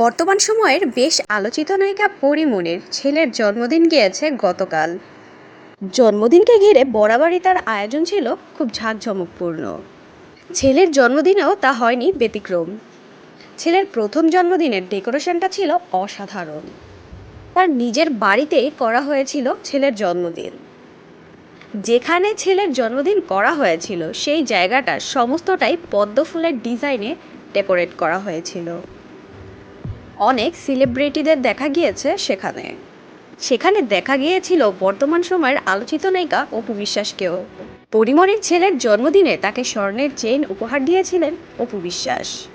বর্তমান সময়ের বেশ আলোচিত নায়িকা পরিমণির ছেলের জন্মদিন গিয়েছে গতকাল। জন্মদিনকে ঘিরে বরাবরই তার আয়োজন ছিল খুব ঝাঁকঝমকপূর্ণ। ছেলের জন্মদিনেও তা হয়নি ব্যতিক্রম। ছেলের প্রথম জন্মদিনের ডেকোরেশনটা ছিল অসাধারণ। তার নিজের বাড়িতেই করা হয়েছিল ছেলের জন্মদিন। যেখানে ছেলের জন্মদিন করা হয়েছিল, সেই জায়গাটা সমস্তটাই পদ্ম ফুলের ডিজাইনে ডেকোরেট করা হয়েছিল। অনেক সেলিব্রিটিদের দেখা গিয়েছে সেখানে। সেখানে দেখা গিয়েছিল বর্তমান সময়ের আলোচিত নায়িকা অপু বিশ্বাসকেও। পরিমণির ছেলের জন্মদিনে তাকে স্বর্ণের চেইন উপহার দিয়েছিলেন অপু বিশ্বাস।